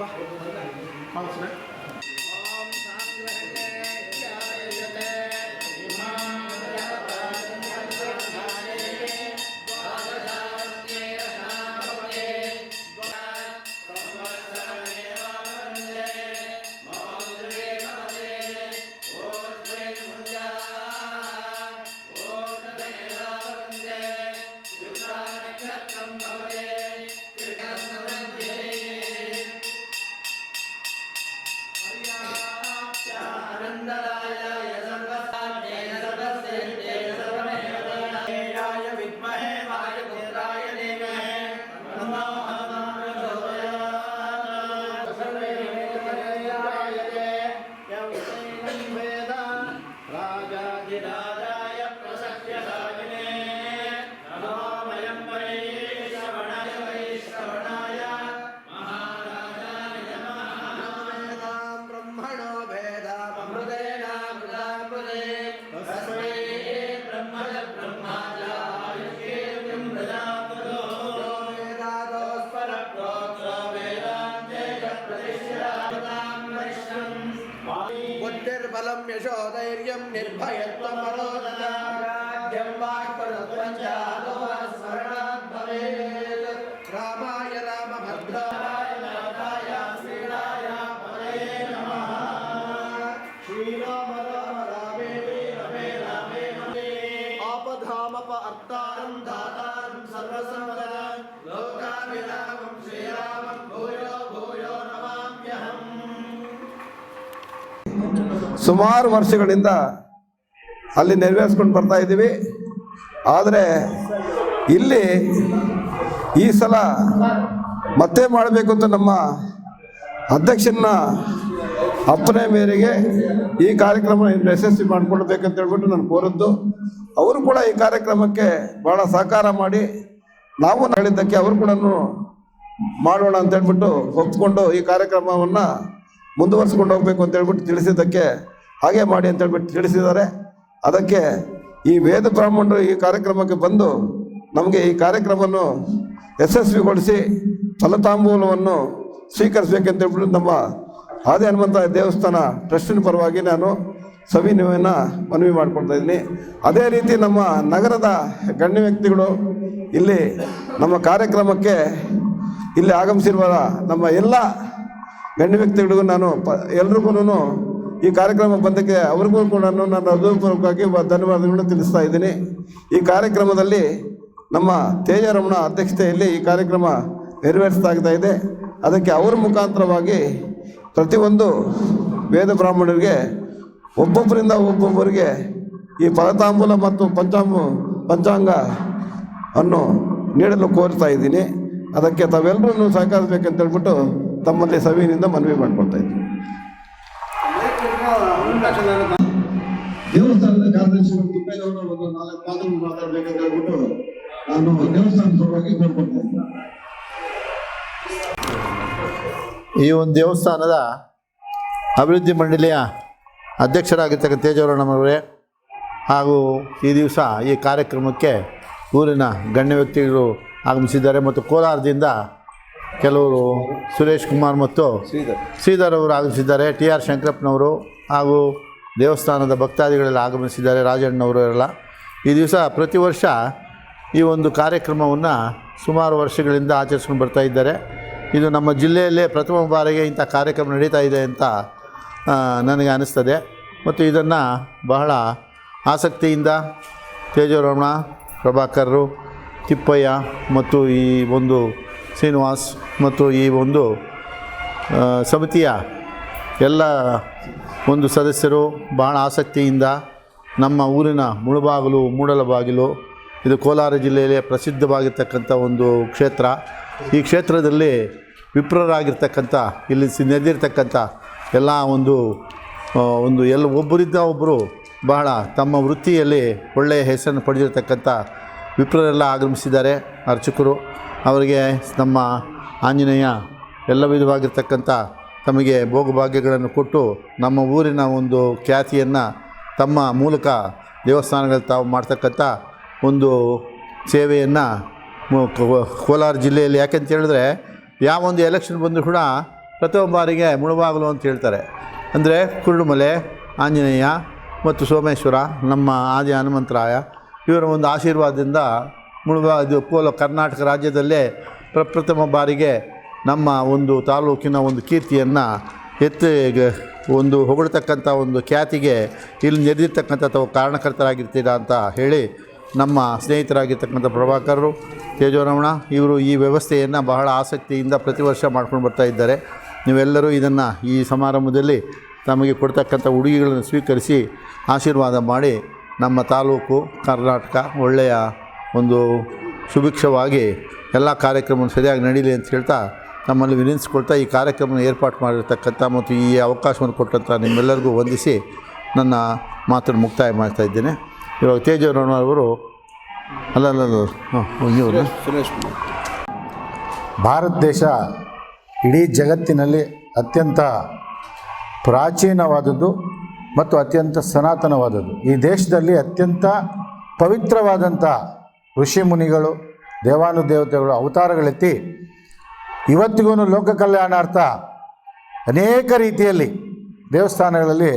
বাহ ভালো ছিল ಸುಮಾರು ವರ್ಷಗಳಿಂದ ಅಲ್ಲಿ ನೆರವೇರಿಸ್ಕೊಂಡು ಬರ್ತಾ ಇದ್ದೀವಿ. ಆದರೆ ಇಲ್ಲಿ ಈ ಸಲ ಮತ್ತೆ ಮಾಡಬೇಕು ಅಂತ ನಮ್ಮ ಅಧ್ಯಕ್ಷನ ಅಪ್ಪನೆ ಮೇರೆಗೆ ಈ ಕಾರ್ಯಕ್ರಮ ಯಶಸ್ವಿ ಮಾಡಿಕೊಳ್ಬೇಕಂತ ಹೇಳ್ಬಿಟ್ಟು ನಾನು ಕೋರದ್ದು. ಅವರು ಕೂಡ ಈ ಕಾರ್ಯಕ್ರಮಕ್ಕೆ ಭಾಳ ಸಹಕಾರ ಮಾಡಿ ನಾವು ಹೇಳಿದ್ದಕ್ಕೆ ಅವರು ಕೂಡ ಮಾಡೋಣ ಅಂತ ಹೇಳ್ಬಿಟ್ಟು ಒಪ್ಕೊಂಡು ಈ ಕಾರ್ಯಕ್ರಮವನ್ನು ಮುಂದುವರಿಸ್ಕೊಂಡು ಹೋಗಬೇಕು ಅಂತ ಹೇಳ್ಬಿಟ್ಟು ತಿಳಿಸಿದ್ದಕ್ಕೆ ಹಾಗೆ ಮಾಡಿ ಅಂತ ಹೇಳ್ಬಿಟ್ಟು ತಿಳಿಸಿದ್ದಾರೆ. ಅದಕ್ಕೆ ಈ ವೇದ ಬ್ರಾಹ್ಮಣರು ಈ ಕಾರ್ಯಕ್ರಮಕ್ಕೆ ಬಂದು ನಮಗೆ ಈ ಕಾರ್ಯಕ್ರಮವನ್ನು ಯಶಸ್ವಿಗೊಳಿಸಿ ಫಲತಾಂಬೂಲವನ್ನು ಸ್ವೀಕರಿಸಬೇಕಂತ ಹೇಳ್ಬಿಟ್ಟು ನಮ್ಮ ಆದಿ ಹನುಮಂತ ದೇವಸ್ಥಾನ ಟ್ರಸ್ಟಿನ ಪರವಾಗಿ ನಾನು ಸವಿನಯವನ್ನು ಮನವಿ ಮಾಡ್ಕೊಳ್ತಾ ಇದ್ದೀನಿ. ಅದೇ ರೀತಿ ನಮ್ಮ ನಗರದ ಗಣ್ಯ ವ್ಯಕ್ತಿಗಳು ಇಲ್ಲಿ ನಮ್ಮ ಕಾರ್ಯಕ್ರಮಕ್ಕೆ ಇಲ್ಲಿ ಆಗಮಿಸಿರುವ ನಮ್ಮ ಎಲ್ಲ ಗಣ್ಯ ವ್ಯಕ್ತಿಗಳಿಗೂ ನಾನು ಪ ಎಲ್ರಿಗೂ ಈ ಕಾರ್ಯಕ್ರಮ ಬಂದಕ್ಕೆ ಅವ್ರಿಗೂ ಕೂಡ ನಾನು ಹೃದಯಪೂರ್ವಕವಾಗಿ ಧನ್ಯವಾದಗಳನ್ನು ತಿಳಿಸ್ತಾ ಇದ್ದೀನಿ. ಈ ಕಾರ್ಯಕ್ರಮದಲ್ಲಿ ನಮ್ಮ ತೇಜರಮಣ ಅಧ್ಯಕ್ಷತೆಯಲ್ಲಿ ಈ ಕಾರ್ಯಕ್ರಮ ನೆರವೇರಿಸ್ತಾ ಇದೆ. ಅದಕ್ಕೆ ಅವರ ಮುಖಾಂತರವಾಗಿ ಪ್ರತಿಯೊಂದು ವೇದ ಬ್ರಾಹ್ಮಣರಿಗೆ, ಒಬ್ಬೊಬ್ಬರಿಂದ ಒಬ್ಬೊಬ್ಬರಿಗೆ ಈ ಫಲತಾಂಬೂಲ ಮತ್ತು ಪಂಚಾಂಬ, ಪಂಚಾಂಗ ಅನ್ನು ನೀಡಲು ಕೋರ್ತಾ ಇದ್ದೀನಿ. ಅದಕ್ಕೆ ತಾವೆಲ್ಲರೂ ಸಹಕರಿಸಬೇಕಂತ ಹೇಳ್ಬಿಟ್ಟು ತಮ್ಮಲ್ಲಿ ಸವಿನಿಂದ ಮನವಿ ಮಾಡ್ಕೊಳ್ತಾ ದೇವಸ್ಥಾನದ ಕಾರ್ಯದರ್ಶಿಗಳು ಒಂದು ನಾಲ್ಕು ಮಾತುಗಳು ಮಾತಾಡಬೇಕಂತ ಹೇಳ್ಬಿಟ್ಟು ನಾನು ದೇವಸ್ಥಾನ ಸಲುವಾಗಿ ಕೇಳ್ಕೊಳ್ತಾ ಈ ಒಂದು ದೇವಸ್ಥಾನದ ಅಭಿವೃದ್ಧಿ ಮಂಡಳಿಯ ಅಧ್ಯಕ್ಷರಾಗಿರ್ತಕ್ಕಂಥ ತೇಜವರಣ್ಣವರೇ ಹಾಗೂ ಈ ದಿವಸ ಈ ಕಾರ್ಯಕ್ರಮಕ್ಕೆ ಊರಿನ ಗಣ್ಯ ವ್ಯಕ್ತಿಗಳು ಆಗಮಿಸಿದ್ದಾರೆ ಮತ್ತು ಕೋಲಾರದಿಂದ ಕೆಲವರು ಸುರೇಶ್ ಕುಮಾರ್ ಮತ್ತು ಶ್ರೀಧರ್. ಅವರು ಆಗಮಿಸಿದ್ದಾರೆ. ಟಿ ಆರ್ ಶಂಕರಪ್ಪನವರು ಹಾಗೂ ದೇವಸ್ಥಾನದ ಭಕ್ತಾದಿಗಳೆಲ್ಲ ಆಗಮಿಸಿದ್ದಾರೆ. ರಾಜಣ್ಣವರು ಎಲ್ಲ ಈ ದಿವಸ ಪ್ರತಿ ವರ್ಷ ಈ ಒಂದು ಕಾರ್ಯಕ್ರಮವನ್ನು ಸುಮಾರು ವರ್ಷಗಳಿಂದ ಆಚರಿಸ್ಕೊಂಡು ಬರ್ತಾ ಇದ್ದಾರೆ. ಇದು ನಮ್ಮ ಜಿಲ್ಲೆಯಲ್ಲೇ ಪ್ರಥಮ ಬಾರಿಗೆ ಇಂಥ ಕಾರ್ಯಕ್ರಮ ನಡೀತಾ ಇದೆ ಅಂತ ನನಗೆ ಅನ್ನಿಸ್ತದೆ ಮತ್ತು ಇದನ್ನು ಬಹಳ ಆಸಕ್ತಿಯಿಂದ ತೇಜೋರಮಣ ಪ್ರಭಾಕರ್ರು ತಿಪ್ಪಯ್ಯ ಮತ್ತು ಈ ಒಂದು ಶ್ರೀನಿವಾಸ್ ಮತ್ತು ಈ ಒಂದು ಸಮಿತಿಯ ಎಲ್ಲ ಒಂದು ಸದಸ್ಯರು ಬಹಳ ಆಸಕ್ತಿಯಿಂದ ನಮ್ಮ ಊರಿನ ಮುಳುಬಾಗಿಲು, ಮೂಡಲಬಾಗಿಲು, ಇದು ಕೋಲಾರ ಜಿಲ್ಲೆಯಲ್ಲಿ ಪ್ರಸಿದ್ಧವಾಗಿರ್ತಕ್ಕಂಥ ಒಂದು ಕ್ಷೇತ್ರ. ಈ ಕ್ಷೇತ್ರದಲ್ಲಿ ವಿಪ್ರರಾಗಿರ್ತಕ್ಕಂಥ, ಇಲ್ಲಿ ನೆರೆದಿರ್ತಕ್ಕಂಥ ಎಲ್ಲ ಒಂದು ಒಂದು ಎಲ್ಲ ಒಬ್ಬರಿದ್ದ ಒಬ್ಬರು ಬಹಳ ತಮ್ಮ ವೃತ್ತಿಯಲ್ಲಿ ಒಳ್ಳೆಯ ಹೆಸರನ್ನು ಪಡೆದಿರತಕ್ಕಂಥ ವಿಪ್ರರೆಲ್ಲ ಆಗಮಿಸಿದ್ದಾರೆ, ಅರ್ಚಕರು. ಅವರಿಗೆ ನಮ್ಮ ಆಂಜನೇಯ ಎಲ್ಲ ವಿಧವಾಗಿರ್ತಕ್ಕಂಥ ತಮಗೆ ಭೋಗಭಾಗ್ಯಗಳನ್ನು ಕೊಟ್ಟು ನಮ್ಮ ಊರಿನ ಒಂದು ಖ್ಯಾತಿಯನ್ನು ತಮ್ಮ ಮೂಲಕ ದೇವಸ್ಥಾನಗಳು ತಾವು ಮಾಡ್ತಕ್ಕಂಥ ಒಂದು ಸೇವೆಯನ್ನು ಕೋಲಾರ ಜಿಲ್ಲೆಯಲ್ಲಿ ಯಾಕೆಂತ ಹೇಳಿದ್ರೆ ಯಾವೊಂದು ಎಲೆಕ್ಷನ್ ಬಂದರೂ ಕೂಡ ಪ್ರಥಮ ಬಾರಿಗೆ ಮುಳುವಾಗಲು ಅಂತ ಹೇಳ್ತಾರೆ. ಅಂದರೆ ಕುರುಡುಮಲೆ, ಆಂಜನೇಯ ಮತ್ತು ಸೋಮೇಶ್ವರ, ನಮ್ಮ ಆದಿ ಹನುಮಂತರಾಯ, ಇವರ ಒಂದು ಆಶೀರ್ವಾದದಿಂದ ಮುಳುಬಾ ಇದು ಕೋಲ ಕರ್ನಾಟಕ ರಾಜ್ಯದಲ್ಲೇ ಪ್ರಪ್ರಥಮ ಬಾರಿಗೆ ನಮ್ಮ ಒಂದು ತಾಲೂಕಿನ ಒಂದು ಕೀರ್ತಿಯನ್ನು ಎತ್ತಿ ಒಂದು ಹೊಗಳತಕ್ಕಂಥ ಒಂದು ಖ್ಯಾತಿಗೆ ಇಲ್ಲಿ ನೆರೆದಿರ್ತಕ್ಕಂಥ ತಾವು ಕಾರಣಕರ್ತರಾಗಿರ್ತೀರಾ ಅಂತ ಹೇಳಿ ನಮ್ಮ ಸ್ನೇಹಿತರಾಗಿರ್ತಕ್ಕಂಥ ಪ್ರಭಾಕರರು, ತೇಜೋರಮಣ ಇವರು ಈ ವ್ಯವಸ್ಥೆಯನ್ನು ಬಹಳ ಆಸಕ್ತಿಯಿಂದ ಪ್ರತಿ ವರ್ಷ ಮಾಡ್ಕೊಂಡು ಬರ್ತಾ ಇದ್ದಾರೆ. ನೀವೆಲ್ಲರೂ ಇದನ್ನು ಈ ಸಮಾರಂಭದಲ್ಲಿ ತಮಗೆ ಕೊಡ್ತಕ್ಕಂಥ ಉಡುಗೆಗಳನ್ನು ಸ್ವೀಕರಿಸಿ ಆಶೀರ್ವಾದ ಮಾಡಿ ನಮ್ಮ ತಾಲೂಕು ಕರ್ನಾಟಕ ಒಳ್ಳೆಯ ಒಂದು ಸುಭಿಕ್ಷವಾಗಿ ಎಲ್ಲ ಕಾರ್ಯಕ್ರಮ ಸರಿಯಾಗಿ ನಡೀಲಿ ಅಂತ ಹೇಳ್ತಾ ನಮ್ಮಲ್ಲಿ ವಿನಂತಿಸ್ಕೊಳ್ತಾ ಈ ಕಾರ್ಯಕ್ರಮ ಏರ್ಪಾಡು ಮಾಡಿರ್ತಕ್ಕಂಥ ಮತ್ತು ಈ ಅವಕಾಶವನ್ನು ಕೊಟ್ಟಂಥ ನಿಮ್ಮೆಲ್ಲರಿಗೂ ವಂದಿಸಿ ನನ್ನ ಮಾತನ್ನು ಮುಕ್ತಾಯ ಮಾಡ್ತಾ ಇದ್ದೇನೆ. ಇವಾಗ ತೇಜವರವರು ಅಲ್ಲ ಅಲ್ಲ ಅಲ್ಲ ಹಾಂ ಸುರೇಶ್ ಭಾರತ ದೇಶ ಇಡೀ ಜಗತ್ತಿನಲ್ಲಿ ಅತ್ಯಂತ ಪ್ರಾಚೀನವಾದದ್ದು ಮತ್ತು ಅತ್ಯಂತ ಸನಾತನವಾದದ್ದು. ಈ ದೇಶದಲ್ಲಿ ಅತ್ಯಂತ ಪವಿತ್ರವಾದಂಥ ಋಷಿ ಮುನಿಗಳು ದೇವಾನುದೇವತೆಗಳು ಅವತಾರಗಳೆತ್ತಿ ಇವತ್ತಿಗೂ ಲೋಕ ಕಲ್ಯಾಣಾರ್ಥ ಅನೇಕ ರೀತಿಯಲ್ಲಿ ದೇವಸ್ಥಾನಗಳಲ್ಲಿ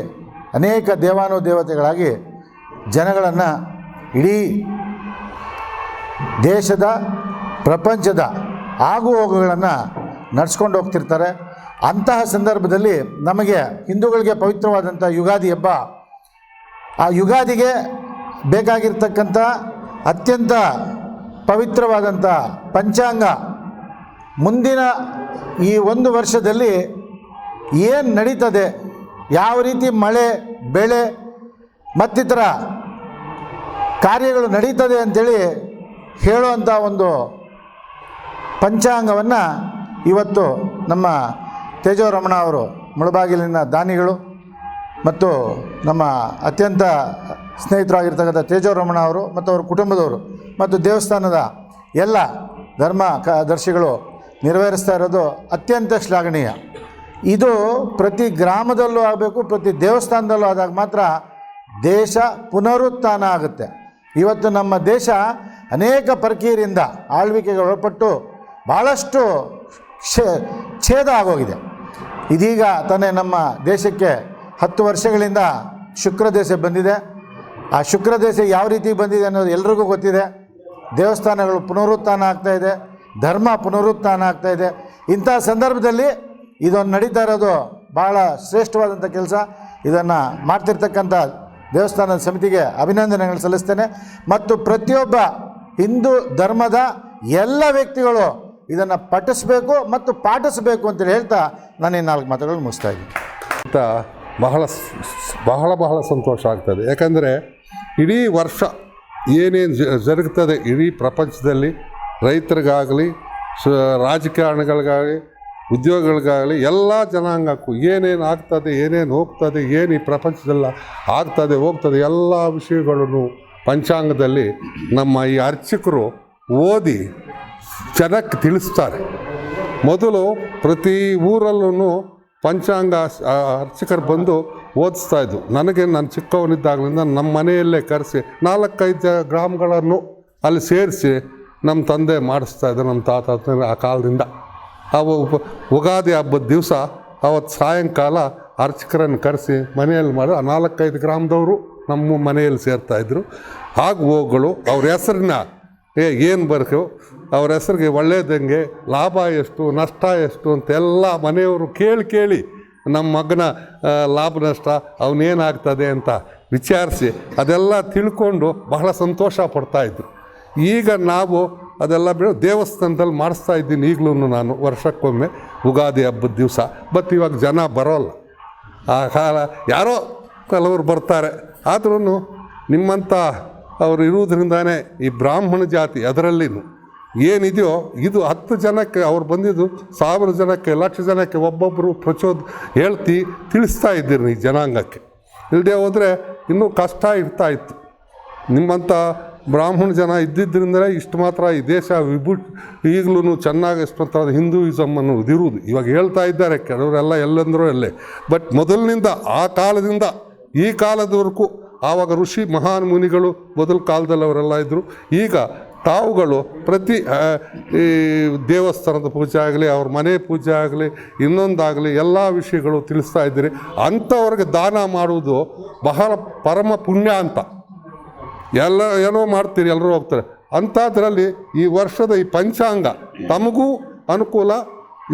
ಅನೇಕ ದೇವಾನುದೇವತೆಗಳಾಗಿ ಜನಗಳನ್ನು ಇಡೀ ದೇಶದ, ಪ್ರಪಂಚದ ಆಗು ಹೋಗುಗಳನ್ನು ನಡ್ಸ್ಕೊಂಡು ಹೋಗ್ತಿರ್ತಾರೆ. ಅಂತಹ ಸಂದರ್ಭದಲ್ಲಿ ನಮಗೆ ಹಿಂದೂಗಳಿಗೆ ಪವಿತ್ರವಾದಂಥ ಯುಗಾದಿ ಹಬ್ಬ, ಆ ಯುಗಾದಿಗೆ ಬೇಕಾಗಿರ್ತಕ್ಕಂಥ ಅತ್ಯಂತ ಪವಿತ್ರವಾದಂಥ ಪಂಚಾಂಗ. ಮುಂದಿನ ಈ ಒಂದು ವರ್ಷದಲ್ಲಿ ಏನು ನಡೀತದೆ, ಯಾವ ರೀತಿ ಮಳೆ, ಬೆಳೆ, ಮತ್ತಿತರ ಕಾರ್ಯಗಳು ನಡೀತದೆ ಅಂಥೇಳಿ ಹೇಳುವಂಥ ಒಂದು ಪಂಚಾಂಗವನ್ನು ಇವತ್ತು ನಮ್ಮ ತೇಜೋರಮಣ ಅವರು ಮುಳಬಾಗಿಲಿನ ದಾನಿಗಳು ಮತ್ತು ನಮ್ಮ ಅತ್ಯಂತ ಸ್ನೇಹಿತರಾಗಿರ್ತಕ್ಕಂಥ ತೇಜೋರಮಣ ಅವರು ಮತ್ತು ಅವ್ರ ಕುಟುಂಬದವರು ಮತ್ತು ದೇವಸ್ಥಾನದ ಎಲ್ಲ ಧರ್ಮ ಕ ದರ್ಶಿಗಳು ನೆರವೇರಿಸ್ತಾ ಇರೋದು ಅತ್ಯಂತ ಶ್ಲಾಘನೀಯ. ಇದು ಪ್ರತಿ ಗ್ರಾಮದಲ್ಲೂ ಆಗಬೇಕು, ಪ್ರತಿ ದೇವಸ್ಥಾನದಲ್ಲೂ ಆದಾಗ ಮಾತ್ರ ದೇಶ ಪುನರುತ್ಥಾನ ಆಗುತ್ತೆ. ಇವತ್ತು ನಮ್ಮ ದೇಶ ಅನೇಕ ಪರಕೀಯರಿಂದ ಆಳ್ವಿಕೆಗೆ ಒಳಪಟ್ಟು ಭಾಳಷ್ಟು ಛೇದ ಆಗೋಗಿದೆ. ಇದೀಗ ತಾನೇ ನಮ್ಮ ದೇಶಕ್ಕೆ ಹತ್ತು ವರ್ಷಗಳಿಂದ ಶುಕ್ರ ದೇಶ ಬಂದಿದೆ. ಆ ಶುಕ್ರ ದೇಶ ಯಾವ ರೀತಿ ಬಂದಿದೆ ಅನ್ನೋದು ಎಲ್ರಿಗೂ ಗೊತ್ತಿದೆ. ದೇವಸ್ಥಾನಗಳು ಪುನರುತ್ಥಾನ ಆಗ್ತಾ ಇದೆ. ಧರ್ಮ ಪುನರುತ್ಥಾನ ಆಗ್ತಾ ಇದೆ. ಇಂಥ ಸಂದರ್ಭದಲ್ಲಿ ಇದೊಂದು ನಡೀತಾ ಇರೋದು ಭಾಳ ಶ್ರೇಷ್ಠವಾದಂಥ ಕೆಲಸ. ಇದನ್ನು ಮಾಡ್ತಿರ್ತಕ್ಕಂಥ ದೇವಸ್ಥಾನದ ಸಮಿತಿಗೆ ಅಭಿನಂದನೆಗಳು ಸಲ್ಲಿಸ್ತೇನೆ. ಮತ್ತು ಪ್ರತಿಯೊಬ್ಬ ಹಿಂದೂ ಧರ್ಮದ ಎಲ್ಲ ವ್ಯಕ್ತಿಗಳು ಇದನ್ನು ಪಠಿಸಬೇಕು ಮತ್ತು ಪಾಠಿಸಬೇಕು ಅಂತೇಳಿ ಹೇಳ್ತಾ ನಾನು ಈ ನಾಲ್ಕು ಮಾತುಗಳು ಮುಗಿಸ್ತಾ ಇದ್ದೀನಿ. ಅಂತ ಬಹಳ ಬಹಳ ಬಹಳ ಸಂತೋಷ ಆಗ್ತದೆ. ಯಾಕಂದರೆ ಇಡೀ ವರ್ಷ ಏನೇನು ಜರುಗ್ತದೆ ಇಡೀ ಪ್ರಪಂಚದಲ್ಲಿ ರೈತರಿಗಾಗಲಿ, ಸ, ರಾಜಕಾರಣಿಗಳಿಗಾಗಲಿ, ಉದ್ಯೋಗಗಳಿಗಾಗಲಿ, ಎಲ್ಲ ಜನಾಂಗಕ್ಕೂ ಏನೇನು ಆಗ್ತದೆ, ಏನೇನು ಹೋಗ್ತದೆ, ಏನು ಈ ಪ್ರಪಂಚದಲ್ಲ ಆಗ್ತದೆ, ಹೋಗ್ತದೆ, ಎಲ್ಲ ವಿಷಯಗಳನ್ನು ಪಂಚಾಂಗದಲ್ಲಿ ನಮ್ಮ ಈ ಅರ್ಚಕರು ಓದಿ ಜನಕ್ಕೆ ತಿಳಿಸ್ತಾರೆ. ಮೊದಲು ಪ್ರತಿ ಊರಲ್ಲೂ ಪಂಚಾಂಗ ಅರ್ಚಕರು ಬಂದು ಓದಿಸ್ತಾ ಇದ್ದರು ನನಗೆ ನಾನು ಚಿಕ್ಕವನಿದ್ದಾಗಲಿಂದ ನಮ್ಮ ಮನೆಯಲ್ಲೇ ಕರೆಸಿ ನಾಲ್ಕೈದು ಗ್ರಾಮಗಳನ್ನು ಅಲ್ಲಿ ಸೇರಿಸಿ ನಮ್ಮ ತಂದೆ ಮಾಡಿಸ್ತಾ ಇದ್ದರು ನಮ್ಮ ತಾತ ಆ ಕಾಲದಿಂದ. ಅವು ಉಗಾದಿ ಹಬ್ಬದ ದಿವಸ ಅವತ್ತು ಸಾಯಂಕಾಲ ಅರ್ಚಕರನ್ನು ಕರೆಸಿ ಮನೆಯಲ್ಲಿ ಮಾಡಿ ನಾಲ್ಕೈದು ಗ್ರಾಮದವರು ನಮ್ಮ ಮನೆಯಲ್ಲಿ ಸೇರ್ತಾಯಿದ್ರು ಹಾಗೂ ಹೋಗಳು ಅವ್ರ ಹೆಸರನ್ನ ಏ, ಏನು ಬರ್ಕು? ಅವ್ರ ಹೆಸ್ರಿಗೆ ಒಳ್ಳೆಯದಂಗೆ ಲಾಭ ಎಷ್ಟು, ನಷ್ಟ ಎಷ್ಟು ಅಂತೆಲ್ಲ ಮನೆಯವರು ಕೇಳಿ ಕೇಳಿ ನಮ್ಮ ಮಗನ ಲಾಭ, ನಷ್ಟ ಅವನೇನಾಗ್ತದೆ ಅಂತ ವಿಚಾರಿಸಿ ಅದೆಲ್ಲ ತಿಳ್ಕೊಂಡು ಬಹಳ ಸಂತೋಷ ಪಡ್ತಾಯಿದ್ರು ಈಗ ನಾವು ಅದೆಲ್ಲ ಬಿಡು, ದೇವಸ್ಥಾನದಲ್ಲಿ ಮಾಡಿಸ್ತಾ ಇದ್ದೀನಿ ಈಗಲೂ ನಾನು ವರ್ಷಕ್ಕೊಮ್ಮೆ ಉಗಾದಿ ಹಬ್ಬದ ದಿವಸ. ಬಟ್ ಇವಾಗ ಜನ ಬರೋಲ್ಲ. ಆ ಕಾಲ, ಯಾರೋ ಕೆಲವರು ಬರ್ತಾರೆ. ಆದ್ರೂ ನಿಮ್ಮಂಥ ಅವರು ಇರುವುದರಿಂದಾನೇ ಈ ಬ್ರಾಹ್ಮಣ ಜಾತಿ ಅದರಲ್ಲಿನೂ ಏನಿದೆಯೋ ಇದು ಹತ್ತು ಜನಕ್ಕೆ ಅವ್ರು ಬಂದಿದ್ದು ಸಾವಿರ ಜನಕ್ಕೆ, ಲಕ್ಷ ಜನಕ್ಕೆ ಒಬ್ಬೊಬ್ಬರು ಪ್ರಚೋದ ಹೇಳ್ತಿ ತಿಳಿಸ್ತಾ ಇದ್ದೀರಿ ಈ ಜನಾಂಗಕ್ಕೆ. ಇಲ್ಲದೆ ಹೋದರೆ ಇನ್ನೂ ಕಷ್ಟ ಇರ್ತಾ ಇತ್ತು. ನಿಮ್ಮಂಥ ಬ್ರಾಹ್ಮಣ ಜನ ಇದ್ದಿದ್ದರಿಂದಲೇ ಇಷ್ಟು ಮಾತ್ರ ಈ ದೇಶ ವಿಭು ಈಗಲೂ ಚೆನ್ನಾಗಿ ಇಷ್ಟು ಮಾತ್ರ ಹಿಂದೂಯಿಸಮ್ ಅನ್ನೋದು ಇರುವುದು. ಇವಾಗ ಹೇಳ್ತಾ ಇದ್ದಾರೆ ಕೆಲವರೆಲ್ಲ ಎಲ್ಲಂದ್ರೂ ಎಲ್ಲೇ ಬಟ್ ಮೊದಲಿನಿಂದ ಆ ಕಾಲದಿಂದ ಈ ಕಾಲದವರೆಗೂ ಆವಾಗ ಋಷಿ ಮಹಾನ್ ಮುನಿಗಳು ಮೊದಲ ಕಾಲದಲ್ಲಿ ಅವರೆಲ್ಲ ಇದ್ದರು ಈಗ ತಾವುಗಳು ಪ್ರತಿ ಈ ದೇವಸ್ಥಾನದ ಪೂಜೆ ಆಗಲಿ, ಅವ್ರ ಮನೆ ಪೂಜೆ ಆಗಲಿ, ಇನ್ನೊಂದಾಗಲಿ ಎಲ್ಲ ವಿಷಯಗಳು ತಿಳಿಸ್ತಾ ಇದ್ದೀರಿ. ಅಂಥವ್ರಿಗೆ ದಾನ ಮಾಡುವುದು ಬಹಳ ಪರಮ ಪುಣ್ಯ ಅಂತ. ಎಲ್ಲ ಏನೋ ಮಾಡ್ತೀರಿ, ಎಲ್ಲರೂ ಹೋಗ್ತಾರೆ. ಅಂಥದ್ರಲ್ಲಿ ಈ ವರ್ಷದ ಈ ಪಂಚಾಂಗ ತಮಗೂ ಅನುಕೂಲ,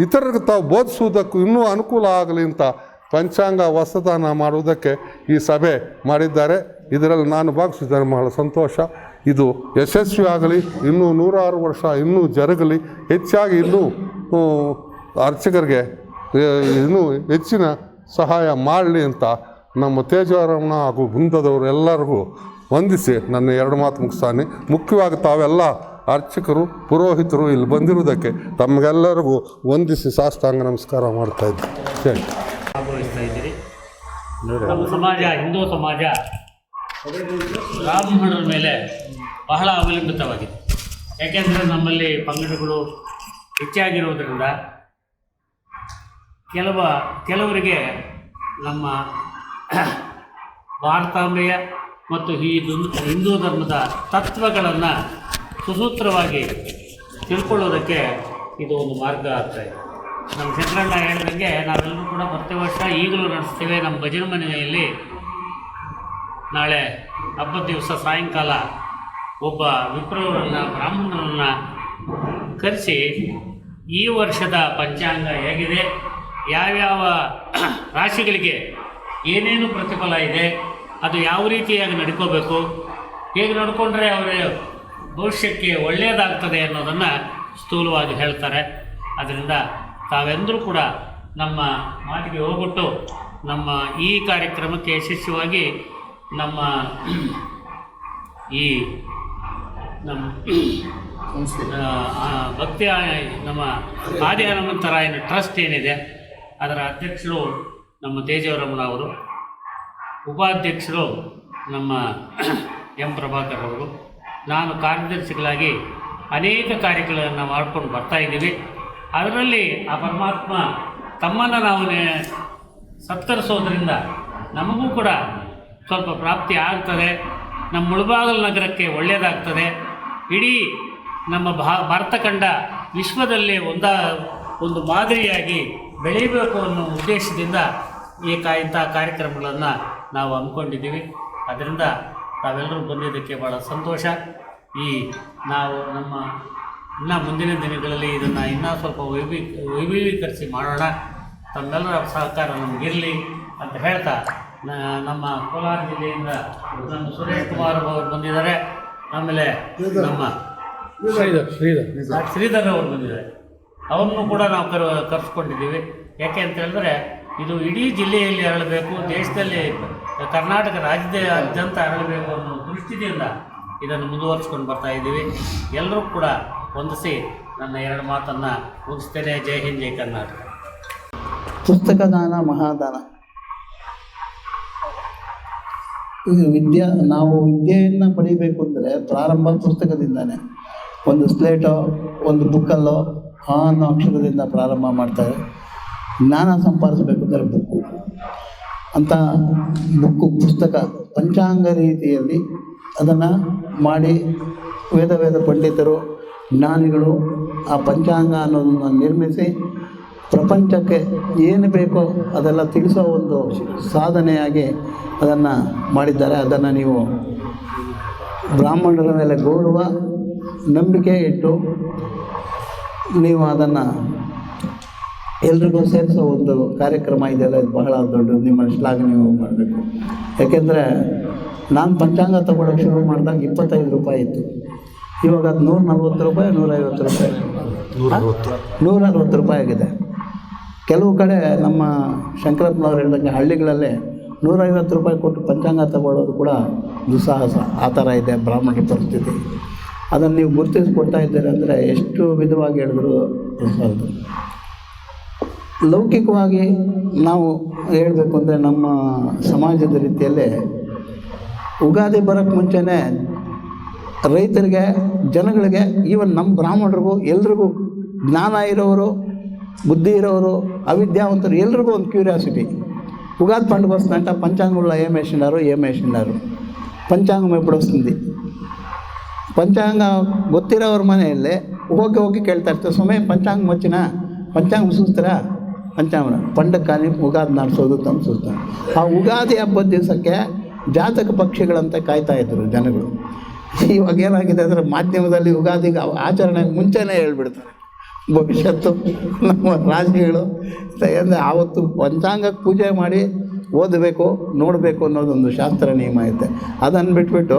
ಇತರರಿಗೆ ತಾವು ಬೋಧಿಸುವುದಕ್ಕೂ ಇನ್ನೂ ಅನುಕೂಲ ಆಗಲಿ ಅಂತ ಪಂಚಾಂಗ ವಸ್ತದಾನ ಮಾಡುವುದಕ್ಕೆ ಈ ಸಭೆ ಮಾಡಿದ್ದಾರೆ. ಇದರಲ್ಲಿ ನಾನು ಭಾಗಿಸಿದ್ದೇನೆ ಬಹಳ ಸಂತೋಷ. ಇದು ಯಶಸ್ವಿ ಆಗಲಿ, ಇನ್ನೂ ನೂರಾರು ವರ್ಷ ಇನ್ನೂ ಜರುಗಲಿ. ಹೆಚ್ಚಾಗಿ ಇನ್ನೂ ಅರ್ಚಕರಿಗೆ ಇನ್ನೂ ಹೆಚ್ಚಿನ ಸಹಾಯ ಮಾಡಲಿ ಅಂತ ನಮ್ಮ ತೇಜವರಮಣ ಹಾಗೂ ಬೃಂದದವರು ಎಲ್ಲರಿಗೂ ವಂದಿಸಿ ನನ್ನ ಎರಡು ಮಾತು ಮುಗಿಸ್ತಾನೆ. ಮುಖ್ಯವಾಗಿ ತಾವೆಲ್ಲ ಅರ್ಚಕರು, ಪುರೋಹಿತರು ಇಲ್ಲಿ ಬಂದಿರುವುದಕ್ಕೆ ತಮಗೆಲ್ಲರಿಗೂ ವಂದಿಸಿ ಸಾಷ್ಟಾಂಗ ನಮಸ್ಕಾರ ಮಾಡ್ತಾಯಿದ್ದೆ ಸರಿ ಭಾಗವಹಿಸ್ತಾ ಇದ್ದೀರಿ. ನಮ್ಮ ಸಮಾಜ ಹಿಂದೂ ಸಮಾಜ ಬ್ರಾಹ್ಮಣರ ಮೇಲೆ ಬಹಳ ಅವಲಂಬಿತವಾಗಿದೆ. ಯಾಕೆಂದರೆ ನಮ್ಮಲ್ಲಿ ಪಂಗಡಗಳು ಹೆಚ್ಚಾಗಿರುವುದರಿಂದ ಕೆಲವ ಕೆಲವರಿಗೆ ನಮ್ಮ ಭಾರತಾಂಬೆಯ ಮತ್ತು ಈ ಹಿಂದೂ ಧರ್ಮದ ತತ್ವಗಳನ್ನು ಸುಸೂತ್ರವಾಗಿ ತಿಳ್ಕೊಳ್ಳೋದಕ್ಕೆ ಇದು ಒಂದು ಮಾರ್ಗ ಆಗ್ತಾ ಇದೆ. ನಮ್ಮ ಸಿದ್ದರಣ್ಣ ಹೇಳಿದಂಗೆ ನಾವೆಲ್ಲರೂ ಕೂಡ ಪ್ರತಿ ವರ್ಷ ಈಗಲೂ ನಡೆಸ್ತೇವೆ ನಮ್ಮ ಭಜನ ಮನೆಯಲ್ಲಿ. ನಾಳೆ ಹಬ್ಬದ ದಿವಸ ಸಾಯಂಕಾಲ ಒಬ್ಬ ವಿಪ್ರವರನ್ನು ಬ್ರಾಹ್ಮಣರನ್ನು ಕರೆಸಿ ಈ ವರ್ಷದ ಪಂಚಾಂಗ ಹೇಗಿದೆ, ಯಾವ್ಯಾವ ರಾಶಿಗಳಿಗೆ ಏನೇನು ಪ್ರತಿಫಲ ಇದೆ, ಅದು ಯಾವ ರೀತಿಯಾಗಿ ನಡ್ಕೋಬೇಕು, ಹೇಗೆ ನಡ್ಕೊಂಡ್ರೆ ಅವರ ಭವಿಷ್ಯಕ್ಕೆ ಒಳ್ಳೆಯದಾಗ್ತದೆ ಅನ್ನೋದನ್ನು ಸ್ಥೂಲವಾಗಿ ಹೇಳ್ತಾರೆ. ಅದರಿಂದ ತಾವೆಂದರೂ ಕೂಡ ನಮ್ಮ ಮಾತಿಗೆ ಹೋಗ್ಬಿಟ್ಟು ನಮ್ಮ ಈ ಕಾರ್ಯಕ್ರಮಕ್ಕೆ ಯಶಸ್ವಿಯಾಗಿ ನಮ್ಮ ಈ ನಮ್ಮ ಭಕ್ತಿ ನಮ್ಮ ಆದಿ ಹನುಮಂತರಾಯನ ಟ್ರಸ್ಟ್ ಏನಿದೆ, ಅದರ ಅಧ್ಯಕ್ಷರು ನಮ್ಮ ತೇಜವರಮಣ ಅವರು, ಉಪಾಧ್ಯಕ್ಷರು ನಮ್ಮ ಎಂ ಪ್ರಭಾಕರ್ ಅವರು. ನಾನು ಕಾರ್ಯದರ್ಶಿಗಳಾಗಿ ಅನೇಕ ಕಾರ್ಯಗಳನ್ನು ಮಾಡ್ಕೊಂಡು ಬರ್ತಾ ಇದ್ದೀವಿ. ಅದರಲ್ಲಿ ಆ ಪರಮಾತ್ಮ ತಮ್ಮನ್ನು ನಾವು ಸತ್ಕರಿಸೋದ್ರಿಂದ ನಮಗೂ ಕೂಡ ಸ್ವಲ್ಪ ಪ್ರಾಪ್ತಿ ಆಗ್ತದೆ. ನಮ್ಮ ಮುಳಬಾಗಲ್ ನಗರಕ್ಕೆ ಒಳ್ಳೆಯದಾಗ್ತದೆ ಇಡೀ ನಮ್ಮ ಭಾ, ಭಾರತ ಖಂಡ ವಿಶ್ವದಲ್ಲೇ ಒಂದ, ಒಂದು ಮಾದರಿಯಾಗಿ ಬೆಳೀಬೇಕು ಅನ್ನೋ ಉದ್ದೇಶದಿಂದ ಈ ಕಾ ಇಂಥ ಕಾರ್ಯಕ್ರಮಗಳನ್ನು ನಾವು ಹಮ್ಮಿಕೊಂಡಿದ್ದೀವಿ. ಅದರಿಂದ ತಾವೆಲ್ಲರೂ ಬಂದಿದ್ದಕ್ಕೆ ಭಾಳ ಸಂತೋಷ. ಈ ನಾವು ನಮ್ಮ ಇನ್ನು ಮುಂದಿನ ದಿನಗಳಲ್ಲಿ ಇದನ್ನು ಇನ್ನೂ ಸ್ವಲ್ಪ ವೈಭೀ ವೈಭವೀಕರಿಸಿ ಮಾಡೋಣ. ತಮ್ಮೆಲ್ಲರ ಸಹಕಾರ ನಮಗಿರಲಿ ಅಂತ ಹೇಳ್ತಾ ನ- ನಮ್ಮ ಕೋಲಾರ ಜಿಲ್ಲೆಯಿಂದ ನಮ್ಮ ಸುರೇಶ್ ಕುಮಾರ್ ಅವರು ಬಂದಿದ್ದಾರೆ. ಆಮೇಲೆ ನಮ್ಮ ಶ್ರೀಧರ್. ಶ್ರೀಧರ್. ಶ್ರೀಧರ್ ಅವರು ಬಂದಿದ್ದಾರೆ. ಅವರನ್ನು ಕೂಡ ನಾವು ಕರ್ ಕರೆಸ್ಕೊಂಡಿದ್ದೀವಿ. ಯಾಕೆ ಅಂತ ಹೇಳಿದ್ರೆ ಇದು ಇಡೀ ಜಿಲ್ಲೆಯಲ್ಲಿ ಅರಳಬೇಕು ದೇಶದಲ್ಲಿ ಕರ್ನಾಟಕ ರಾಜ್ಯದಾದ್ಯಂತ ಅರಳಬೇಕು ಅನ್ನೋ ದೃಷ್ಟಿಯಿಂದ ಇದನ್ನು ಮುಂದುವರಿಸ್ಕೊಂಡು ಬರ್ತಾ ಇದ್ದೀವಿ. ಎಲ್ಲರೂ ಕೂಡ ಹೊಂದಿಸಿ ನನ್ನ ಎರಡು ಮಾತನ್ನು ಮುಗಿಸ್ತೇನೆ. ಜೈ ಹಿಂದ್, ಜೈ ಕರ್ನಾಟಕ. ಪುಸ್ತಕ ದಾನ ಮಹಾದಾನ. ಇದು ವಿದ್ಯಾ, ನಾವು ವಿದ್ಯೆಯನ್ನು ಪಡಿಬೇಕು ಅಂದರೆ ಪ್ರಾರಂಭ ಪುಸ್ತಕದಿಂದಾನೆ. ಒಂದು ಸ್ಲೇಟೋ, ಒಂದು ಬುಕ್ಕಲ್ಲೋ ಆ ಅನ್ನೋ ಅಕ್ಷರದಿಂದ ಪ್ರಾರಂಭ ಮಾಡ್ತಾರೆ. ಜ್ಞಾನ ಸಂಪಾದಿಸಬೇಕು ಅಂದರೆ ಬುಕ್ಕು. ಅಂತ ಬುಕ್ಕು, ಪುಸ್ತಕ ಪಂಚಾಂಗ ರೀತಿಯಲ್ಲಿ ಅದನ್ನು ಮಾಡಿ ವೇದ ವೇದ ಪಂಡಿತರು ಜ್ಞಾನಿಗಳು ಆ ಪಂಚಾಂಗ ಅನ್ನೋದನ್ನು ನಿರ್ಮಿಸಿ ಪ್ರಪಂಚಕ್ಕೆ ಏನು ಬೇಕೋ ಅದೆಲ್ಲ ತಿಳಿಸೋ ಒಂದು ಸಾಧನೆಯಾಗಿ ಅದನ್ನು ಮಾಡಿದ್ದಾರೆ. ಅದನ್ನು ನೀವು ಬ್ರಾಹ್ಮಣರ ಮೇಲೆ ಗೌರವ, ನಂಬಿಕೆ ಇಟ್ಟು ನೀವು ಅದನ್ನು ಎಲ್ರಿಗೂ ಸೇರಿಸೋ ಒಂದು ಕಾರ್ಯಕ್ರಮ ಇದೆಯಲ್ಲ, ಇದು ಬಹಳ ದೊಡ್ಡದು. ನಿಮ್ಮ ಶ್ಲಾಘನೆ ಮಾಡಬೇಕು. ಯಾಕೆಂದರೆ ನಾನು ಪಂಚಾಂಗ ತಗೊಳ್ಳೋಕೆ ಶುರು ಮಾಡಿದಾಗ ಇಪ್ಪತ್ತೈದು ರೂಪಾಯಿ ಇತ್ತು. ಇವಾಗ ಅದು ನೂರ ನಲ್ವತ್ತು ರೂಪಾಯಿ ನೂರೈವತ್ತು ರೂಪಾಯಿ. ನೂರ ಅರವತ್ತು ರೂಪಾಯಿ ಆಗಿದೆ. ಕೆಲವು ಕಡೆ ನಮ್ಮ ಶಂಕರಪ್ಪನವ್ರು ಹೇಳಿದಂಗೆ ಹಳ್ಳಿಗಳಲ್ಲಿ ನೂರೈವತ್ತು ರೂಪಾಯಿ ಕೊಟ್ಟು ಪಂಚಾಂಗ ತಗೊಳ್ಳೋದು ಕೂಡ ದುಸ್ಸಾಹಸ. ಆ ಥರ ಇದೆ ಬ್ರಾಹ್ಮಣ ಪರಿಸ್ಥಿತಿ. ಅದನ್ನು ನೀವು ಗುರುತಿಸಿ ಕೊಡ್ತಾ ಇದ್ದೀರಿ ಅಂದರೆ ಎಷ್ಟು ವಿಧವಾಗಿ ಹೇಳಿದ್ರು ಸಾಲದು ಲೌಕಿಕವಾಗಿ ನಾವು ಹೇಳಬೇಕು ಅಂದರೆ ನಮ್ಮ ಸಮಾಜದ ರೀತಿಯಲ್ಲಿ ಉಗಾದಿ ಬರೋಕ್ಕೆ ಮುಂಚೆನೇ ರೈತರಿಗೆ ಜನಗಳಿಗೆ ಈವನ್ ನಮ್ಮ ಬ್ರಾಹ್ಮಣರಿಗೂ ಎಲ್ರಿಗೂ ಜ್ಞಾನ ಇರೋರು ಬುದ್ಧಿ ಇರೋರು అవిద్యావంతులు ఎల్లరికూ ಒಂದು క్యూరియాసిటీ ఉగాది పండుగ వస్తుందంట పంచాంగంలో ఏం వేసినారు ఏం వేసినారు పంచాంగం ఎప్పుడు వస్తుంది ಪಂಚಾಂಗ ಗೊತ್ತಿರೋವ್ರ ಮನೆಯಲ್ಲೇ ಹೋಗಿ ಹೋಗಿ ಕೇಳ್ತಾ ಇರ್ತಾರೆ ಸ್ವಾಮಿ ಪಂಚಾಂಗ ಮಚ್ಚಿನ ಪಂಚಾಂಗ ಸೂಸ್ತ್ರ ಪಂಚಾಂಗ ಪಂಡಕ್ಕಾನಿ ಉಗಾದಿ ನಡೆಸೋದು ತಮ್ಮ ಸೂಸ್ತ್ರ ಆ ಉಗಾದಿ ಹಬ್ಬದ ದಿವಸಕ್ಕೆ ಜಾತಕ ಪಕ್ಷಿಗಳಂತ ಕಾಯ್ತಾ ಇದ್ರು ಜನಗಳು ಇವಾಗ ಏನಾಗಿದೆ ಅಂದರೆ ಮಾಧ್ಯಮದಲ್ಲಿ ಯುಗಾದಿಗೆ ಆಚರಣೆ ಮುಂಚೆನೇ ಹೇಳ್ಬಿಡ್ತಾರೆ. ಭವಿಷ್ಯತ್ತು ನಮ್ಮ ರಾಶಿಗಳು ಅಂದರೆ ಆವತ್ತು ಪಂಚಾಂಗಕ್ಕೆ ಪೂಜೆ ಮಾಡಿ ಓದಬೇಕು, ನೋಡಬೇಕು ಅನ್ನೋದೊಂದು ಶಾಸ್ತ್ರ ನಿಯಮ ಐತೆ. ಅದನ್ನು ಬಿಟ್ಬಿಟ್ಟು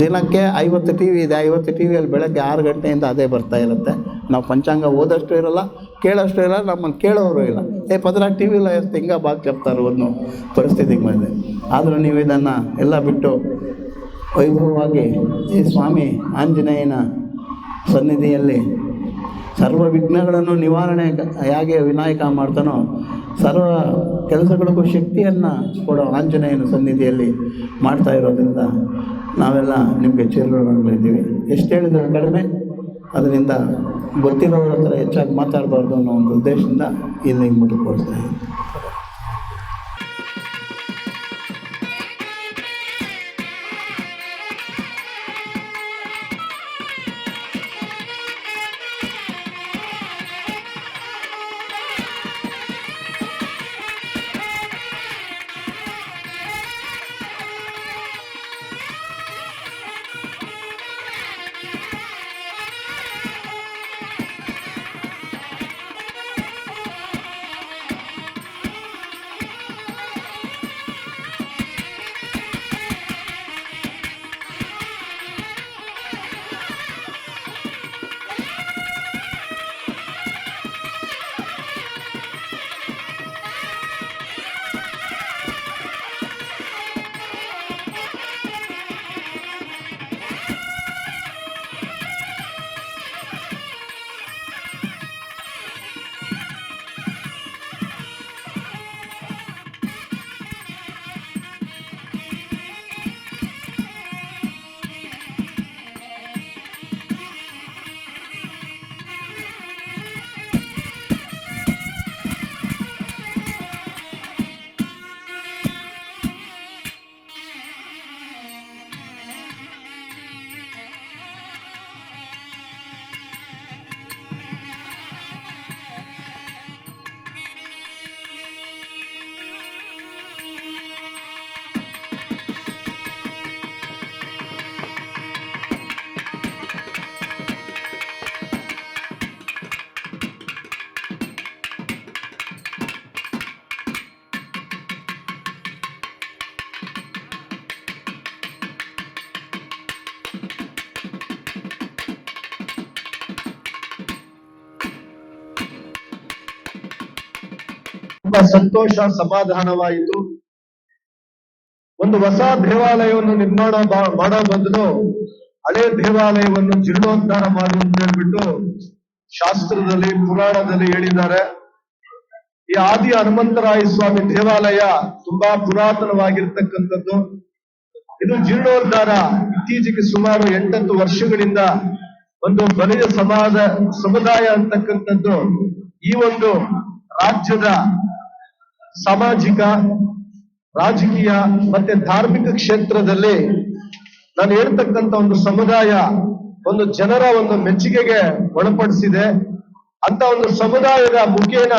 ದಿನಕ್ಕೆ ಐವತ್ತು ಟಿ ವಿ ಇದೆ, ಐವತ್ತು ಟಿ ವಿಯಲ್ಲಿ ಬೆಳಗ್ಗೆ ಆರು ಗಂಟೆಯಿಂದ ಅದೇ ಬರ್ತಾ ಇರುತ್ತೆ. ನಾವು ಪಂಚಾಂಗ ಓದಷ್ಟು ಇರಲ್ಲ, ಕೇಳೋಷ್ಟು ಇರಲ್ಲ ನಮ್ಮನ್ನು ಕೇಳೋರು ಇಲ್ಲ. ಏ ಪದ್ರ ಟಿ ವಿಲ್ಲ ಎಷ್ಟು ಹಿಂಗ ಬಾಗಿ ಚೆಪ್ತಾರೆ ಅನ್ನೋ ಪರಿಸ್ಥಿತಿಗೆ ಬಂದಿದೆ ಆದರೂ ನೀವು ಇದನ್ನು ಎಲ್ಲ ಬಿಟ್ಟು ವೈಭವವಾಗಿ ಈ ಸ್ವಾಮಿ ಆಂಜನೇಯನ ಸನ್ನಿಧಿಯಲ್ಲಿ ಸರ್ವ ವಿಘ್ನಗಳನ್ನು ನಿವಾರಣೆ ಹೇಗೆ ವಿನಾಯಕ ಮಾಡ್ತಾನೋ, ಸರ್ವ ಕೆಲಸಗಳಿಗೂ ಶಕ್ತಿಯನ್ನು ಕೊಡೋ ಆಂಜನೇಯನ ಸನ್ನಿಧಿಯಲ್ಲಿ ಮಾಡ್ತಾ ಇರೋದ್ರಿಂದ ನಾವೆಲ್ಲ ನಿಮಗೆ ಚೇರುಗಳಿದ್ದೀವಿ ಎಷ್ಟು ಹೇಳಿದ್ರೆ ಕಡಿಮೆ? ಅದರಿಂದ ಗೊತ್ತಿರೋರ ಹತ್ರ ಹೆಚ್ಚಾಗಿ ಮಾತಾಡಬಾರ್ದು ಅನ್ನೋ ಒಂದು ಉದ್ದೇಶದಿಂದ ಇಲ್ಲಿಗೆ ಮುಟ್ಟುಕೊಡ್ತಾ ಇದ್ದೀನಿ. ಸಂತೋಷ ಸಮಾಧಾನವಾಯಿತು. ಒಂದು ಹೊಸ ದೇವಾಲಯವನ್ನು ನಿರ್ಮಾಣ ಮಾಡೋ ಬದಲು ಹಳೆ ದೇವಾಲಯವನ್ನು ಜೀರ್ಣೋದ್ಧಾರ ಮಾಡು ಅಂತ ಹೇಳ್ಬಿಟ್ಟು ಶಾಸ್ತ್ರದಲ್ಲಿ, ಪುರಾಣದಲ್ಲಿ ಹೇಳಿದ್ದಾರೆ. ಈ ಆದಿ ಹನುಮಂತರಾಯ ಸ್ವಾಮಿ ದೇವಾಲಯ ತುಂಬಾ ಪುರಾತನವಾಗಿರ್ತಕ್ಕಂಥದ್ದು. ಇದು ಜೀರ್ಣೋದ್ಧಾರ. ಇತ್ತೀಚೆಗೆ ಸುಮಾರು ಎಂಟತ್ತು ವರ್ಷಗಳಿಂದ ಒಂದು ಬಲಿಯ ಸಮಾಜ ಸಮುದಾಯ ಅಂತಕ್ಕಂಥದ್ದು. ಈ ಒಂದು ರಾಜ್ಯದ ಸಾಮಾಜಿಕ, ರಾಜಕೀಯ ಮತ್ತೆ ಧಾರ್ಮಿಕ ಕ್ಷೇತ್ರದಲ್ಲಿ ನಾನು ಹೇಳ್ತಕ್ಕಂತ ಒಂದು ಸಮುದಾಯ ಒಂದು ಜನರ ಒಂದು ಮೆಚ್ಚುಗೆಗೆ ಒಳಪಡಿಸಿದೆ. ಅಂತ ಒಂದು ಸಮುದಾಯದ ಮುಖೇನ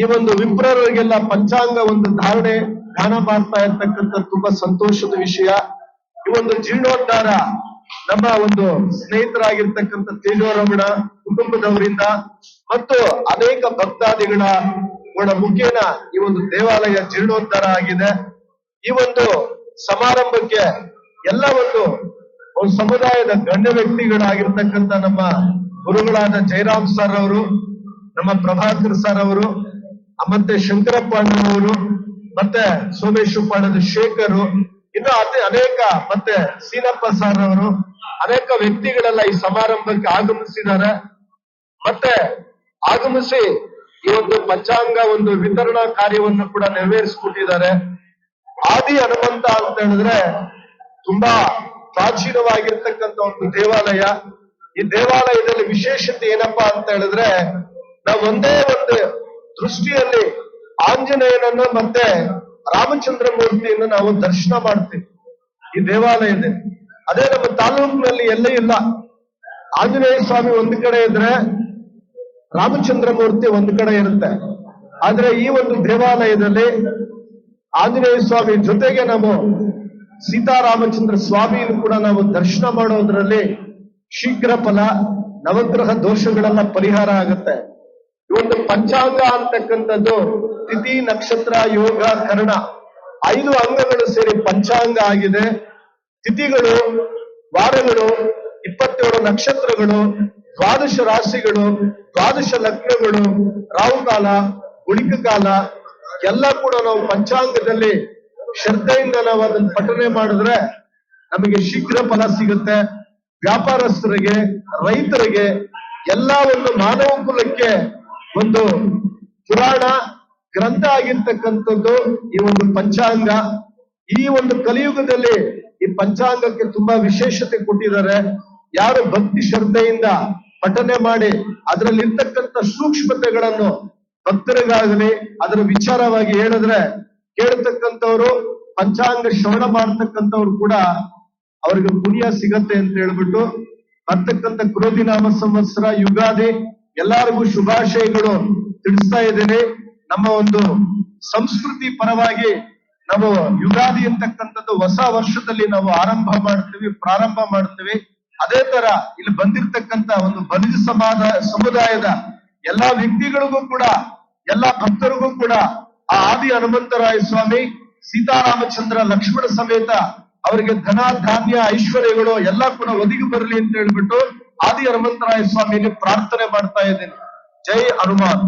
ಈ ಒಂದು ವಿಪ್ರರಿಗೆಲ್ಲ ಪಂಚಾಂಗ ಒಂದು ಧಾರಣೆ ಧ್ಯಾನ ಮಾಡ್ತಾ ಇರ್ತಕ್ಕಂಥ ತುಂಬಾ ಸಂತೋಷದ ವಿಷಯ. ಈ ಒಂದು ಜೀರ್ಣೋದ್ಧಾರ ನಮ್ಮ ಒಂದು ಸ್ನೇಹಿತರಾಗಿರ್ತಕ್ಕಂಥ ತೇಜೋರಮಣ ಕುಟುಂಬದವರಿಂದ ಮತ್ತು ಅನೇಕ ಭಕ್ತಾದಿಗಳ ಗಳ ಮುಖೇನ ಈ ಒಂದು ದೇವಾಲಯ ಜೀರ್ಣೋದ್ಧಾರ ಆಗಿದೆ. ಈ ಒಂದು ಸಮಾರಂಭಕ್ಕೆ ಎಲ್ಲ ಒಂದು ಒಂದು ಸಮುದಾಯದ ಗಣ್ಯ ವ್ಯಕ್ತಿಗಳಾಗಿರ್ತಕ್ಕಂಥ ನಮ್ಮ ಗುರುಗಳಾದ ಜಯರಾಮ್ ಸರ್ ಅವರು, ನಮ್ಮ ಪ್ರಭಾಕರ್ ಸರ್ ಅವರು, ಮತ್ತೆ ಶಂಕರಪ್ಪ ಅಣ್ಣನವರು ಮತ್ತೆ ಸೋಮೇಶ್ವರ ಶೇಖರ್, ಇನ್ನು ಅದೇ ಅನೇಕ ಮತ್ತೆ ಸೀನಪ್ಪ ಸರ್ ಅವರು, ಅನೇಕ ವ್ಯಕ್ತಿಗಳೆಲ್ಲ ಈ ಸಮಾರಂಭಕ್ಕೆ ಆಗಮಿಸಿದ್ದಾರೆ. ಮತ್ತೆ ಆಗಮಿಸಿ ಒಂದು ಪಂಚಾಂಗ ಒಂದು ವಿತರಣಾ ಕಾರ್ಯವನ್ನು ಕೂಡ ನೆರವೇರಿಸಿಕೊಟ್ಟಿದ್ದಾರೆ. ಆದಿ ಹನುಮಂತ ಅಂತ ಹೇಳಿದ್ರೆ ತುಂಬಾ ಪ್ರಾಚೀನವಾಗಿರ್ತಕ್ಕಂಥ ಒಂದು ದೇವಾಲಯ. ಈ ದೇವಾಲಯದಲ್ಲಿ ವಿಶೇಷತೆ ಏನಪ್ಪಾ ಅಂತ ಹೇಳಿದ್ರೆ ನಾವು ಒಂದೇ ಒಂದು ದೃಷ್ಟಿಯಲ್ಲಿ ಆಂಜನೇಯನನ್ನ ಮತ್ತೆ ರಾಮಚಂದ್ರ ಮೂರ್ತಿಯನ್ನು ನಾವು ದರ್ಶನ ಮಾಡ್ತೀವಿ ಈ ದೇವಾಲಯದಲ್ಲಿ. ಅದೇ ನಮ್ಮ ತಾಲೂಕಿನಲ್ಲಿ ಎಲ್ಲೇ ಇಲ್ಲ. ಆಂಜನೇಯ ಸ್ವಾಮಿ ಒಂದು ಕಡೆ ಇದ್ರೆ ರಾಮಚಂದ್ರ ಮೂರ್ತಿ ಒಂದು ಕಡೆ ಇರುತ್ತೆ. ಆದ್ರೆ ಈ ಒಂದು ದೇವಾಲಯದಲ್ಲಿ ಆಂಜನೇಯ ಸ್ವಾಮಿ ಜೊತೆಗೆ ನಾವು ಸೀತಾರಾಮಚಂದ್ರ ಸ್ವಾಮಿಯನ್ನು ಕೂಡ ನಾವು ದರ್ಶನ ಮಾಡೋದ್ರಲ್ಲಿ ಶೀಘ್ರ ಫಲ, ನವಗ್ರಹ ದೋಷಗಳೆಲ್ಲ ಪರಿಹಾರ ಆಗುತ್ತೆ. ಒಂದು ಪಂಚಾಂಗ ಅಂತಕ್ಕಂಥದ್ದು ತಿಥಿ ನಕ್ಷತ್ರ ಯೋಗ ಕರ್ಣ. ಐದು ಅಂಗಗಳು ಸೇರಿ ಪಂಚಾಂಗ ಆಗಿದೆ. ತಿಥಿಗಳು, ವಾರಗಳು, ಇಪ್ಪತ್ತೇಳು ನಕ್ಷತ್ರಗಳು ದ್ವಾದಶ ರಾಶಿಗಳು, ದ್ವಾದಶ ಲಗ್ನಗಳು ರಾಹುಕಾಲ ಗುಳಿಕ ಕಾಲ, ಎಲ್ಲ ಕೂಡ ನಾವು ಪಂಚಾಂಗದಲ್ಲಿ ಶ್ರದ್ಧೆಯಿಂದ ನಾವು ಅದನ್ನ ಪಠನೆ ಮಾಡಿದ್ರೆ ನಮಗೆ ಶೀಘ್ರ ಫಲ ಸಿಗುತ್ತೆ. ವ್ಯಾಪಾರಸ್ಥರಿಗೆ, ರೈತರಿಗೆ ಎಲ್ಲ ಒಂದು ಮಾನವ ಕುಲಕ್ಕೆ ಒಂದು ಪುರಾಣ ಗ್ರಂಥ ಆಗಿರ್ತಕ್ಕಂಥದ್ದು ಈ ಒಂದು ಪಂಚಾಂಗ. ಈ ಒಂದು ಕಲಿಯುಗದಲ್ಲಿ ಈ ಪಂಚಾಂಗಕ್ಕೆ ತುಂಬಾ ವಿಶೇಷತೆ ಕೊಟ್ಟಿದ್ದಾರೆ. ಯಾರು ಭಕ್ತಿ ಶ್ರದ್ಧೆಯಿಂದ ಪಠನೆ ಮಾಡಿ ಅದರಲ್ಲಿರ್ತಕ್ಕಂಥ ಸೂಕ್ಷ್ಮತೆಗಳನ್ನು ಭಕ್ತರಿಗಾಗಲಿ ಅದರ ವಿಚಾರವಾಗಿ ಹೇಳಿದ್ರೆ ಕೇಳತಕ್ಕಂಥವ್ರು ಪಂಚಾಂಗ ಶ್ರವಣ ಮಾಡ್ತಕ್ಕಂಥವ್ರು ಕೂಡ ಅವ್ರಿಗೆ ಪುಣ್ಯ ಸಿಗತ್ತೆ ಅಂತ ಹೇಳ್ಬಿಟ್ಟು ಬರ್ತಕ್ಕಂಥ ಕ್ರೋಧಿ ನಾಮ ಸಂವತ್ಸರ, ಯುಗಾದಿ ಎಲ್ಲರಿಗೂ ಶುಭಾಶಯಗಳು ತಿಳಿಸ್ತಾ ಇದ್ದೇನೆ. ನಮ್ಮ ಒಂದು ಸಂಸ್ಕೃತಿ ಪರವಾಗಿ ನಾವು ಯುಗಾದಿ ಅಂತಕ್ಕಂಥದ್ದು ಹೊಸ ವರ್ಷದಲ್ಲಿ ನಾವು ಆರಂಭ ಮಾಡ್ತೀವಿ, ಪ್ರಾರಂಭ ಮಾಡ್ತೀವಿ. ಅದೇ ತರ ಇಲ್ಲಿ ಬಂದಿರ್ತಕ್ಕಂತ ಒಂದು ಬಲಿಜ ಸಮಾಜ ಸಮುದಾಯದ ಎಲ್ಲಾ ವ್ಯಕ್ತಿಗಳಿಗೂ ಕೂಡ, ಎಲ್ಲಾ ಭಕ್ತರಿಗೂ ಕೂಡ ಆ ಆದಿ ಹನುಮಂತರಾಯ ಸ್ವಾಮಿ, ಸೀತಾರಾಮಚಂದ್ರ, ಲಕ್ಷ್ಮಣ ಸಮೇತ ಅವರಿಗೆ ಧನ ಧಾನ್ಯ ಐಶ್ವರ್ಯಗಳು ಎಲ್ಲ ಕೂಡ ಒದಗಿ ಬರಲಿ ಅಂತ ಹೇಳ್ಬಿಟ್ಟು ಆದಿ ಹನುಮಂತರಾಯ ಸ್ವಾಮಿಗೆ ಪ್ರಾರ್ಥನೆ ಮಾಡ್ತಾ ಇದ್ದೇನೆ. ಜೈ ಹನುಮಾನ್.